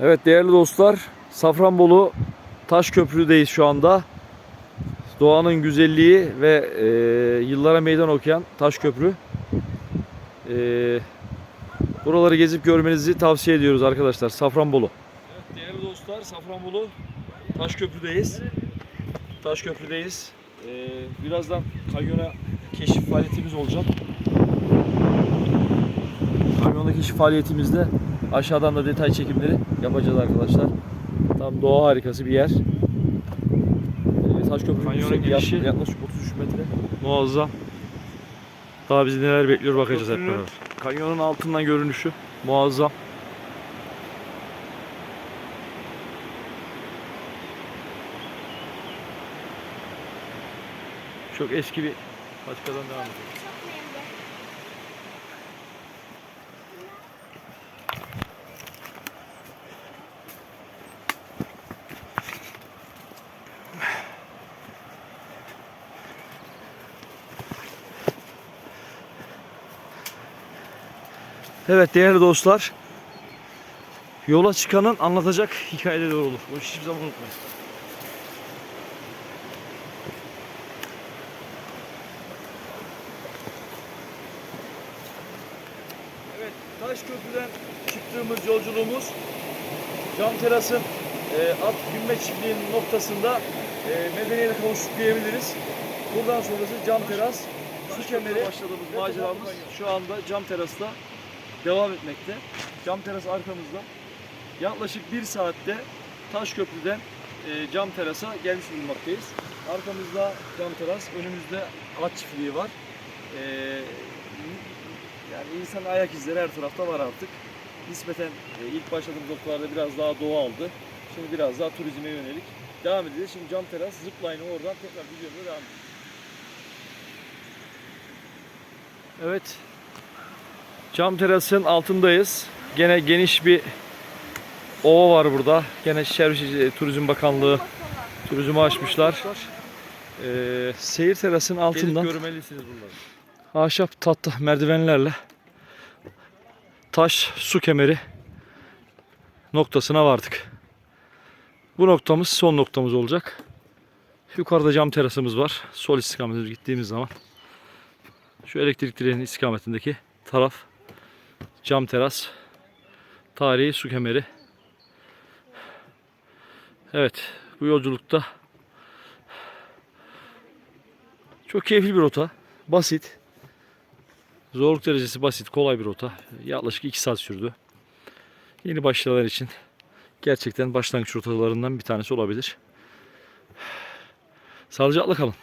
Evet değerli dostlar, Safranbolu Taşköprü'deyiz şu anda. Doğanın güzelliği ve e, yıllara meydan okuyan Taşköprü. E, buraları gezip görmenizi tavsiye ediyoruz arkadaşlar. Safranbolu. Evet değerli dostlar, Safranbolu Taşköprü'deyiz. Taşköprü'deyiz. E, birazdan kanyona keşif faaliyetimiz olacak. Kamyonda keşif faaliyetimizde aşağıdan da detay çekimleri yapacağız arkadaşlar. Tam doğa harikası bir yer. Ee, Taşköprü Kanyona yüksekliği girişi- yak- yaklaşık 33 metre. Muazzam. Daha bizi neler bekliyor bakacağız hep Köprünün- beraber. Kanyonun altından görünüşü muazzam. Çok eski bir patikadan devam ediyor. Evet değerli dostlar. Yola çıkanın anlatacak hikayeleri olur. Bunu hiçbir zaman unutmayın. Evet, Taşköprü'den çıktığımız yolculuğumuz Cam Teras'ın e, at binme çiftliğinin noktasında e, medeniyete kavuştuk diyebiliriz. Buradan sonrası Cam Teras, su kemeri başladığımız maceramız şu anda Cam Teras'ta devam etmekte. Cam Teras arkamızda. Yaklaşık bir saatte Taşköprü'den e, Cam Teras'a gelmiş bulunmaktayız. Arkamızda Cam Teras, önümüzde at çiftliği var. E, yani insan ayak izleri her tarafta var artık. Nispeten e, ilk başladığımız noktalarda biraz daha doğaldı. Şimdi biraz daha turizme yönelik. Devam edeceğiz. Şimdi Cam Teras, Zipline'ı oradan tekrar videomuza devam edeceğiz. Evet. Cam terasın altındayız. Gene geniş bir ova var burada. Gene Şehir Turizm Bakanlığı turizmi açmışlar. Ee, seyir terasının altından görmelisiniz bunları. ahşap tahta merdivenlerle taş su kemeri noktasına vardık. Bu noktamız son noktamız olacak. Yukarıda cam terasımız var. Sol istikametine gittiğimiz zaman şu elektrik direğinin istikametindeki taraf cam teras tarihi su kemeri. Evet bu yolculukta çok keyifli bir rota. Basit. Zorluk derecesi basit, kolay bir rota. Yaklaşık 2 saat sürdü. Yeni başlayanlar için gerçekten başlangıç rotalarından bir tanesi olabilir. Sağlıcakla kalın.